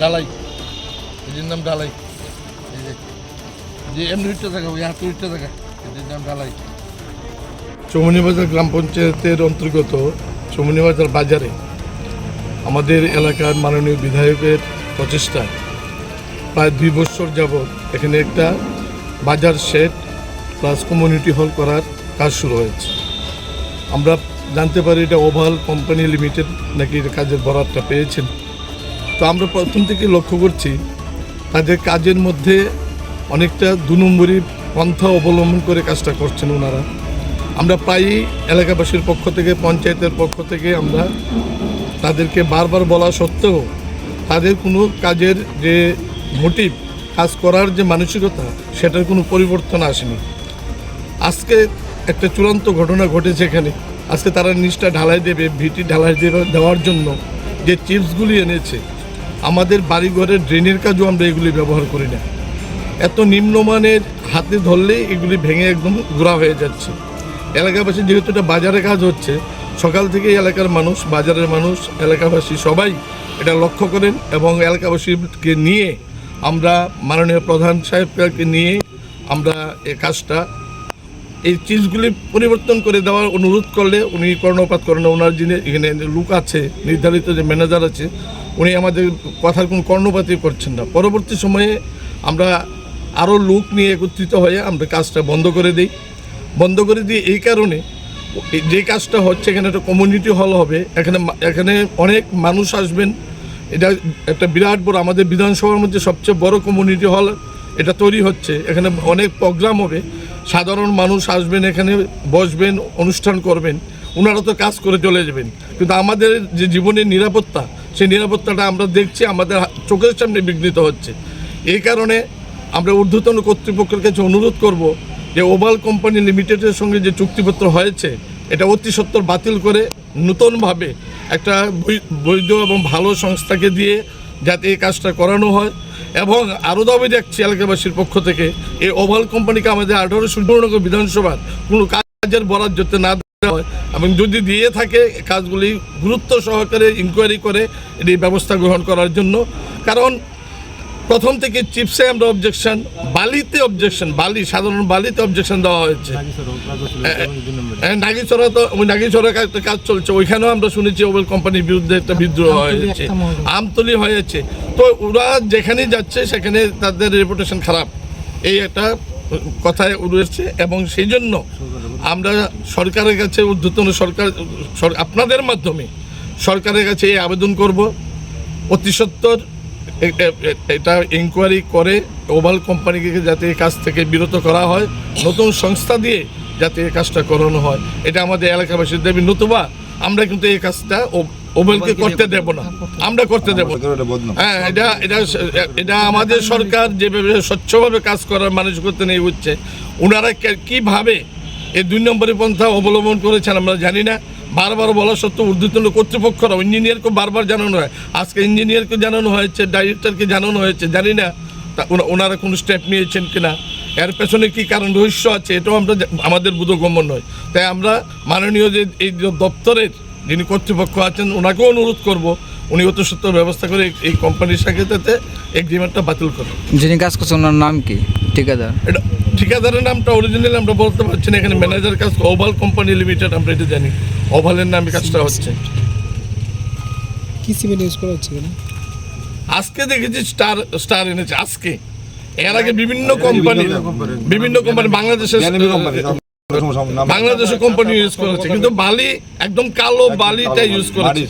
ডালাই। এটির নাম ডালাই। এই যে যে এমনি উঠতে থাকা, ওই হাতে উঠতে থাকা এটির নাম ডালাই। চৌমনিবাজার গ্রাম পঞ্চায়েতের অন্তর্গত চৌমনিবাজার বাজারে আমাদের এলাকার মাননীয় বিধায়কের প্রচেষ্টায় প্রায় দুই বছর যাবৎ এখানে একটা বাজার শেড প্লাস কমিউনিটি হল করার কাজ শুরু হয়েছে। আমরা জানতে পারি এটা ওভাল কোম্পানি লিমিটেড নাকি কাজের বরাতটা পেয়েছেন। তো আমরা প্রথম থেকে লক্ষ্য করছি, তাদের কাজের মধ্যে অনেকটা দু নম্বরই পন্থা অবলম্বন করে কাজটা করছেন ওনারা। আমরা প্রায়ই এলাকাবাসীর পক্ষ থেকে, পঞ্চায়েতের পক্ষ থেকে আমরা তাদেরকে বারবার বলা সত্ত্বেও তাদের কোনো কাজের যে মোটিভ, কাজ করার যে মানসিকতা, সেটার কোনো পরিবর্তন আসেনি। আজকে একটা চূড়ান্ত ঘটনা ঘটেছে এখানে। আজকে তারা নিচটা ঢালাই দেবে, ভিটি ঢালাই দেওয়ার জন্য যে চিপসগুলি এনেছে আমাদের বাড়িঘরের ড্রেনের কাজও আমরা এগুলি ব্যবহার করি না। এত নিম্নমানের হাতে ধরলেই এগুলি ভেঙে একদম গুঁড়া হয়ে যাচ্ছে। এলাকাবাসী যেহেতু এটা বাজারে কাজ হচ্ছে, সকাল থেকে এলাকার মানুষ, বাজারের মানুষ, এলাকাবাসী সবাই এটা লক্ষ্য করেন এবং এলাকাবাসীকে নিয়ে আমরা মাননীয় প্রধান সাহেবকে নিয়ে আমরা এ কাজটা এই চিজগুলি পরিবর্তন করে দেওয়ার অনুরোধ করলে উনি কর্ণপাত করেন ওনার যিনি এখানে লোক আছে, নির্ধারিত যে ম্যানেজার আছে, উনি আমাদের কথার কোনো কর্ণপাতই করছেন না। পরবর্তী সময়ে আমরা আরও লোক নিয়ে একত্রিত হয়ে আমরা কাজটা বন্ধ করে দিই। বন্ধ করে দিই এই কারণে যে কাজটা হচ্ছে, এখানে একটা কমিউনিটি হল হবে। এখানে এখানে অনেক মানুষ আসবেন। এটা একটা বিরাট বড়, আমাদের বিধানসভার মধ্যে সবচেয়ে বড় কমিউনিটি হল এটা তৈরি হচ্ছে। এখানে অনেক প্রোগ্রাম হবে। সাধারণ মানুষ আসবেন, এখানে বসবেন, অনুষ্ঠান করবেন। ওনারা তো কাজ করে চলে যাবেন। কিন্তু আমাদের যে জীবনের নিরাপত্তা, সেই নিরাপত্তাটা আমরা দেখছি, আমাদের চোখের সামনে বিঘ্নিত হচ্ছে। এই কারণে আমরা ঊর্ধ্বতন কর্তৃপক্ষের কাছে অনুরোধ করব যে ওভাল কোম্পানি লিমিটেডের সঙ্গে যে চুক্তিপত্র হয়েছে, এটা অতি সত্বর বাতিল করে নতুনভাবে একটা বৈধ এবং ভালো সংস্থাকে দিয়ে যাতে এই কাজটা করানো হয়। এবং আরও দাবি দেখছি এলাকাবাসীর পক্ষ থেকে, এই ওভাল কোম্পানিকে আমাদের আঠারো সুন্দরনগর বিধানসভার কোনো কাজের বরাদ্দ যাতে না দেওয়া হয়, এবং যদি দিয়ে থাকে, কাজগুলি গুরুত্ব সহকারে ইনকোয়ারি করে, এটি ব্যবস্থা গ্রহণ করার জন্য। কারণ প্রথম থেকে চিপসে আমরা অবজেকশন বালিতে অবজেকশন বালি সাধারণ বালিতে অবজেকশন দেওয়া হয়েছে। হ্যাঁ, তো ওই একটা কাজ চলছে ওইখানেও আমরা শুনেছি ওবেল কোম্পানির বিরুদ্ধে একটা বিদ্রোহ হয়েছে। আমতলি হয়েছে। তো ওরা যেখানেই যাচ্ছে সেখানে তাদের রেপুটেশন খারাপ। এই একটা কথায় উড়েছে এবং সেই জন্য আমরা সরকারের কাছে ঊর্ধ্বতন সরকার আপনাদের মাধ্যমে সরকারের কাছে এই আবেদন করব। অতি এ- এটা ইনকোয়ারি করে ওভাল কোম্পানিকে যাতে এই কাজ থেকে বিরত করা হয় নতুন সংস্থা দিয়ে যাতে এই কাজটা করানো হয়। এটা আমাদের এলাকাবাসীর দাবি নতুবা আমরা কিন্তু এই কাজটা ওভেলকে করতে দেব না। আমরা করতে দেব হ্যাঁ এটা এটা এটা আমাদের সরকার যেভাবে স্বচ্ছভাবে কাজ করার মানসিকতা নিয়ে হচ্ছে ওনারা কীভাবে এই দুই নম্বরের পন্থা অবলম্বন করেছেন আমরা জানি না। বারবার বলা সত্ত্বেও ঊর্ধ্বতন কর্তৃপক্ষরা ইঞ্জিনিয়ারকে বারবার জানানো হয়। আজকে ইঞ্জিনিয়ারকে জানানো হয়েছে, ডাইরেক্টরকে জানানো হয়েছে, জানি না। তা ওনারা কোনো স্টেপ নিয়েছেন কিনা? এর পেছনে কি কারণ রহস্য আছে? এটাও আমরা আমাদের বোধগম্য নয়। তাই আমরা মাননীয় যে, এই দপ্তরের যিনি কর্তৃপক্ষ আছেন, ওনাকেও অনুরোধ করব, উনি অত সত্য ব্যবস্থা করে এই- কোম্পানির সাথে এগ্রিমেন্টটা বাতিল করেন। যিনি কাজ করছেন, ওনার নাম কি? ঠিকাদার। এটা ঠিকাদারের নামটা অরিজিনালি আমরা বলতে পারছি না এখানে ম্যানেজার কাজ ওভাল কোম্পানি লিমিটেড আমরা এটা জানি। ওভালের নামে কাজটা হচ্ছে। কি সিমেন্ট ইউজ করা হচ্ছে আজকে দেখেছি স্টার স্টার এনেছে আজকে। এর আগে বিভিন্ন কোম্পানি বিভিন্ন কোম্পানি বাংলাদেশের বাংলাদেশের কোম্পানি ইউজ করেছে কিন্তু বালি একদম কালো বালিটা ইউজ করেছে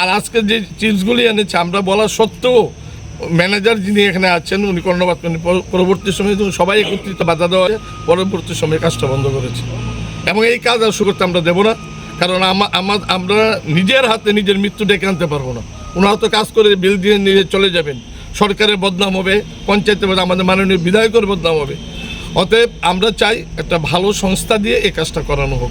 আর আজকে যে চিপসগুলি এনেছে আমরা বলা সত্ত্বেও ম্যানেজার যিনি এখানে আছেন উনি কর্ণপাত করেন। পরবর্তী সময়ে সবাই একত্রিত বাধা দেওয়া পরবর্তী সময়ে কাজটা বন্ধ করেছে। এবং এই কাজ আর করতে আমরা দেবো না। কারণ আমা- আমা- আমরা নিজের হাতে নিজের মৃত্যু ডেকে আনতে পারব না। ওনারা তো কাজ করে বিল দিয়ে নিয়ে চলে যাবেন। সরকারের বদনাম হবে পঞ্চায়েতের বদনাম, আমাদের মাননীয় বিধায়কের বদনাম হবে। অতএব আমরা চাই একটা ভালো সংস্থা দিয়ে এই কাজটা করানো হোক।